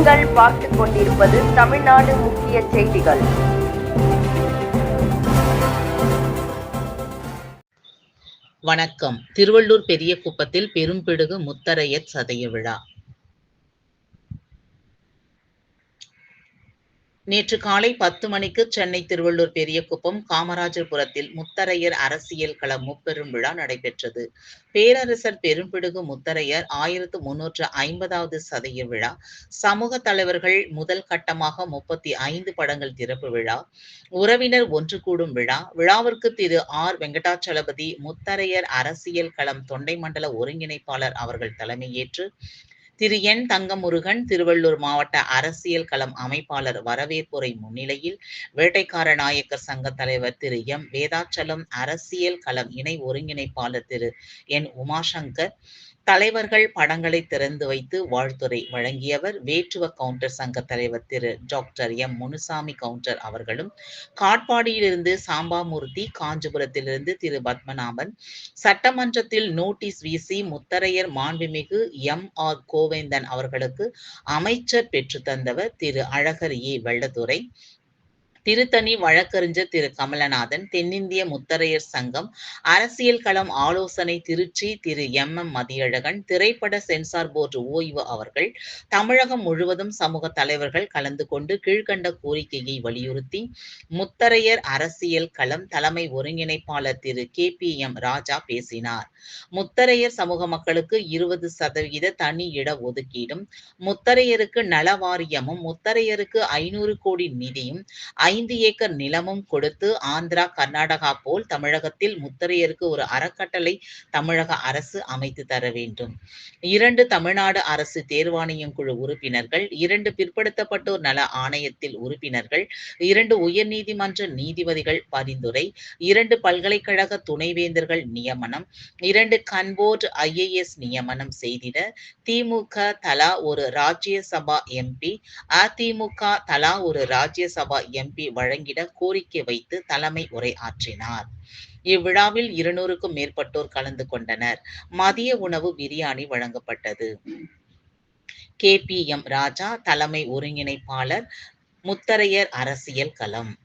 நீங்கள் பார்த்துக் கொண்டிருப்பது தமிழ்நாடு முக்கிய செய்திகள். வணக்கம். திருவள்ளூர் பெரிய குப்பத்தில் பெரும்பிடுகு முத்தரையர் சதய விழா. நேற்று காலை பத்து மணிக்கு சென்னை திருவள்ளூர் பெரியகுப்பம் காமராஜர்புரத்தில் முத்தரையர் அரசியல் கள முப்பெரும் விழா நடைபெற்றது. பேரரசர் பெரும்பிடுகு முத்தரையர் ஆயிரத்து முன்னூற்று ஐம்பதாவது சதய விழா. சமூக தலைவர்கள் முதல் கட்டமாக முப்பத்தி ஐந்து படங்கள் திறப்பு விழா. உறவினர் ஒன்று கூடும் விழா. விழாவிற்கு திரு ஆர் வெங்கடாச்சலபதி முத்தரையர் அரசியல் களம் தொண்டை மண்டல ஒருங்கிணைப்பாளர் அவர்கள் தலைமையேற்று திரு என் தங்கமுருகன் திருவள்ளூர் மாவட்ட அரசியல் களம் அமைப்பாளர் வரவேற்புரை முன்னிலையில் வேட்டைக்கார நாயக்கர் சங்க தலைவர் திரு எம். வேதாச்சலம் அரசியல் களம் இணை ஒருங்கிணைப்பாளர் திரு என். உமாசங்கர் தலைவர்கள் படங்களை திறந்து வைத்து வாழ்த்துரை வழங்கியவர் வேற்றுவ கவுண்டர் சங்க தலைவர் திரு டாக்டர் எம் முனுசாமி கவுண்டர் அவர்களும் காட்பாடியிலிருந்து சாம்பாமூர்த்தி காஞ்சிபுரத்திலிருந்து திரு பத்மநாபன் சட்டமன்றத்தில் நோட்டீஸ் வீசி முத்தரையர் மாண்புமிகு எம் ஆர் கோவேந்தன் அவர்களுக்கு அமைச்சர் பெற்றுத்தந்தவர் திரு அழகர் ஏ வெள்ளதுரை திருத்தணி வழக்கறிஞர் திரு. கமலநாதன் தென்னிந்திய முத்தரையர் சங்கம் அரசியல் களம் ஆலோசனை திருச்சி திரு. எம். எம். மதியழகன் திரைப்பட சென்சார் போர்டு ஓய்வு அவர்கள் தமிழகம் முழுவதும் சமூக தலைவர்கள் கலந்து கொண்டு கீழ்கண்ட கோரிக்கையை வலியுறுத்தி முத்தரையர் அரசியல் களம் தலைமை ஒருங்கிணைப்பாளர் திரு. கே. பி. எம். ராஜா பேசினார். முத்தரையர் சமூக மக்களுக்கு இருபது சதவீத தனி இட ஒதுக்கீடும் முத்தரையருக்கு நல வாரியமும் முத்தரையருக்கு ஐநூறு கோடி நிதியும் ஐந்து ஏக்கர் நிலமும் கொடுத்து ஆந்திரா கர்நாடகா போல் தமிழகத்தில் முத்தரையருக்கு ஒரு அறக்கட்டளை தமிழக அரசு அமைத்து தர வேண்டும். இரண்டு தமிழ்நாடு அரசு தேர்வாணையம் குழு உறுப்பினர்கள் இரண்டு பிற்படுத்தப்பட்டோர் நல ஆணையத்தில் உறுப்பினர்கள் இரண்டு உயர்நீதிமன்ற நீதிபதிகள் பரிந்துரை இரண்டு பல்கலைக்கழக துணைவேந்தர்கள் நியமனம் இரண்டு கன்போர்ட் ஐஏஎஸ் நியமனம் செய்திட திமுக தலா ஒரு ராஜ்யசபா எம்பி அதிமுக தலா ஒரு ராஜ்யசபா எம்பி வழங்கிட கோரிக்கை வைத்து தலைமை உரை ஆற்றினார். இவ்விழாவில் இருநூறுக்கும் மேற்பட்டோர் கலந்து கொண்டனர். மதிய உணவு பிரியாணி வழங்கப்பட்டது. கே பி எம் ராஜா தலைமை ஒருங்கிணைப்பாளர் முத்தரையர் அரசியல் களம்.